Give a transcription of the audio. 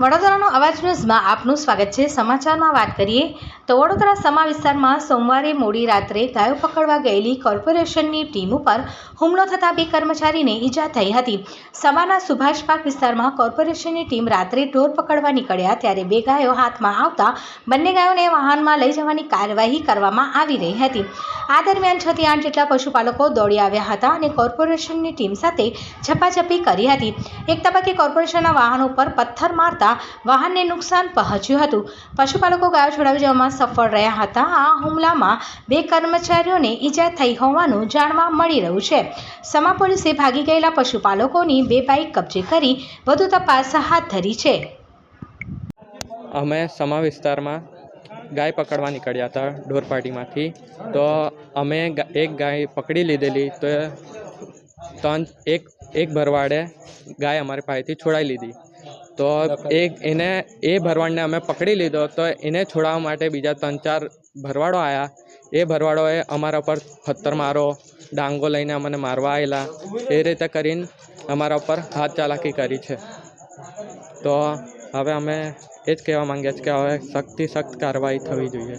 વડોદરાનો અવાજ ન્યૂઝમાં આપનું સ્વાગત છે. સમાચારમાં વાત કરીએ તો વડોદરા સમા વિસ્તારમાં સોમવારે મોડી રાત્રે ગાયો પકડવા ગયેલી કોર્પોરેશનની ટીમ ઉપર હુમલો થતાં બે કર્મચારીને ઈજા થઈ હતી. સમાના સુભાષ પાર્ક વિસ્તારમાં કોર્પોરેશનની ટીમ રાત્રે ઢોર પકડવા નીકળ્યા ત્યારે બે ગાયો હાથમાં આવતા બંને ગાયોને વાહનમાં લઈ જવાની કાર્યવાહી કરવામાં આવી રહી હતી. આ દરમિયાન છથી આઠ જેટલા પશુપાલકો દોડી આવ્યા હતા અને કોર્પોરેશનની ટીમ સાથે ઝપાઝપી કરી હતી. એક તબક્કે કોર્પોરેશનના વાહનો પર પથ્થર મારતા વાહનને નુકસાન પહોંચ્યું હતું. પશુપાલકો ગાયો છોડાવી જવામાં સફળ રહ્યા હતા. આ હુમલામાં બે કર્મચારીઓને ઈજા થઈ હોવાનું જાણવા મળી રહ્યું છે. સમા પોલીસે ભાગી ગયેલા પશુપાલકોની બે બાઇક કબજે કરી વધુ તપાસ હાથ ધરી છે. અમે સમા વિસ્તારમાં ગાય પકડવા નીકળ્યા હતા ઢોરપાટીમાંથી તો અમે એક ગાય પકડી લીધેલી તો ત્રણ, એક એક ભરવાડે ગાય અમારી પાસેથી છોડાવી લીધી. તો એક એને એ ભરવાડને અમે પકડી લીધો તો એને છોડાવવા માટે બીજા ત્રણ ચાર ભરવાડો આવ્યા એ ભરવાડોએ અમારા પર પથ્થર મારો ડાંગો લઈને અમને મારવા આવેલા એ રીતે કરીને અમારા ઉપર હાથ ચાલાકી કરી છે. તો હવે અમે એ જ કહેવા માંગીએ છીએ કે હવે સખ્તથી સખ્ત કાર્યવાહી થવી જોઈએ.